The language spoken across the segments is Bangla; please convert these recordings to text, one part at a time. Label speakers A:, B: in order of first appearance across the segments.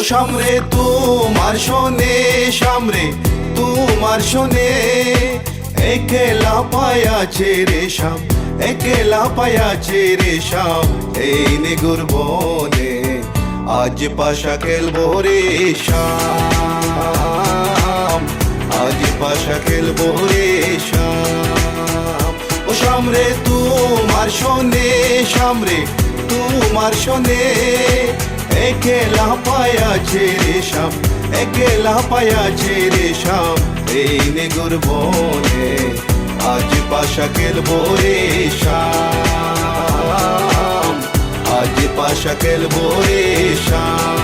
A: সামরে, তোমার শোনে, সামরে, তোমার শোনে। একেলা পায়াছে রে শাম একেলা পায়াছে রে শাম এই নিগুর বনে আজ পাশা খেলব রে শাম আজ পাশা খেলব রে শাম ও সামরে, তোমার শোনে, সামরে, তোমার শোনে। একেলা পায়াছে রে সাপ একেলা পায়াছে রে সাপ এই নেগুর বনে আজ পাশা খেলব রে সাপ আজ পাশা খেলব রে শাম।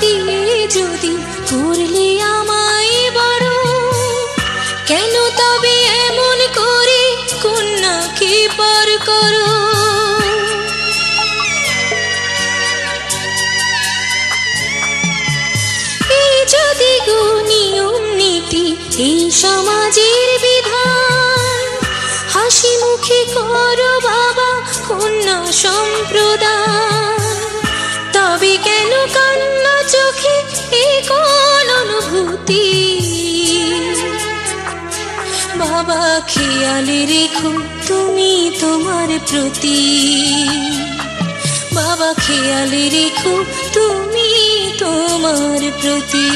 B: দিয়ে যদি করলে আমায় বড় কেন তবে এমন করে কন্যাকে পার করো? যদি গো নিয়ম নীতি এই সমাজের বিধান, হাসি মুখে করো বাবা কন্যা সম্প্রদান। তবে কেন কান্না চোখে কোন অনুভূতি? বাবা খেয়ালে রেখো তুমি তোমার প্রতি। বাবা খেয়ালে রেখো তুমি তোমার প্রতি।